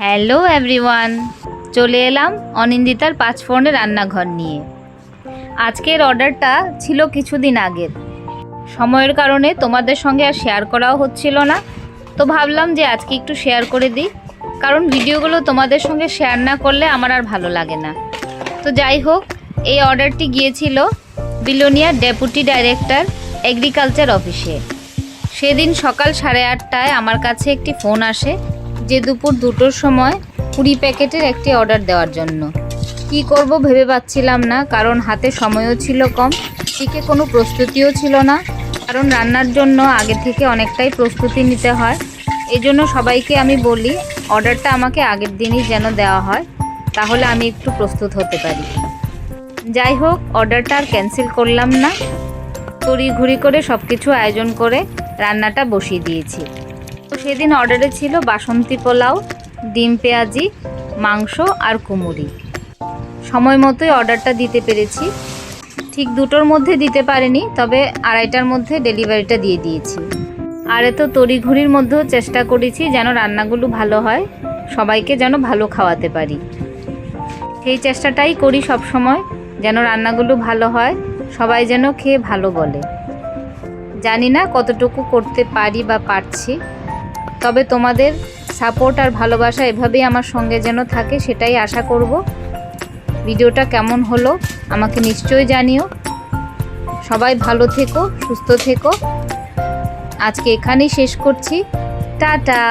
Hello everyone, চলে এলাম অনিন্দিতার পাঁচ ফোনের রান্নাঘর নিয়ে। আজকের অর্ডারটা ছিল কিছুদিন আগের। সময়ের কারণে তোমাদের সঙ্গে আর শেয়ার করাও হচ্ছিল না। তো ভাবলাম যে আজকে একটু শেয়ার করে দিই, কারণ ভিডিওগুলো তোমাদের সঙ্গে শেয়ার না করলে আমার আর ভালো লাগে না। তো যাই হোক, এই অর্ডারটি গিয়েছিল বিলোনিয়া ডেপুটি ডাইরেক্টর এগ্রিকালচার অফিসে। সেদিন সকাল সাড়ে আটটায় আমার কাছে একটি ফোন আসে যে দুপুর দুটোর সময় কুড়ি প্যাকেটের একটি অর্ডার দেওয়ার জন্য। কি করব ভেবে পাচ্ছিলাম না, কারণ হাতে সময়ও ছিল কম, দিকে কোনো প্রস্তুতিও ছিল না। কারণ রান্নার জন্য আগে থেকে অনেকটাই প্রস্তুতি নিতে হয়। এই জন্য সবাইকে আমি বলি, অর্ডারটা আমাকে আগের দিনই যেন দেওয়া হয়, তাহলে আমি একটু প্রস্তুত হতে পারি। যাই হোক, অর্ডারটা আর ক্যান্সেল করলাম না। তড়িঘড়ি করে সব কিছু আয়োজন করে রান্নাটা বসিয়ে দিয়েছি। সেদিন অর্ডারে ছিল বাসন্তী পোলাও, ডিম পেঁয়াজি, মাংস আর কুমুরি সময় মতোই অর্ডারটা দিতে পেরেছি। ঠিক দুটোর মধ্যে দিতে পারিনি, তবে আড়াইটার মধ্যে ডেলিভারিটা দিয়ে দিয়েছি। আর এত তড়িঘড়ির মধ্যেও চেষ্টা করেছি যেন রান্নাগুলো ভালো হয়, সবাইকে যেন ভালো খাওয়াতে পারি। সেই চেষ্টাটাই করি সব সময় যেন রান্নাগুলো ভালো হয়, সবাই যেন খেয়ে ভালো বলে। জানি না কতটুকু করতে পারি বা পারছি। তবে তোমাদের সাপোর্ট আর ভালোবাসা এভাবেই আমার সঙ্গে যেন থাকে, সেটাই আশা করব। ভিডিওটা কেমন হলো আমাকে নিশ্চয়ই জানিও। সবাই ভালো থেকো, সুস্থ থেকো। আজকে এখানেই শেষ করছি। টাটা!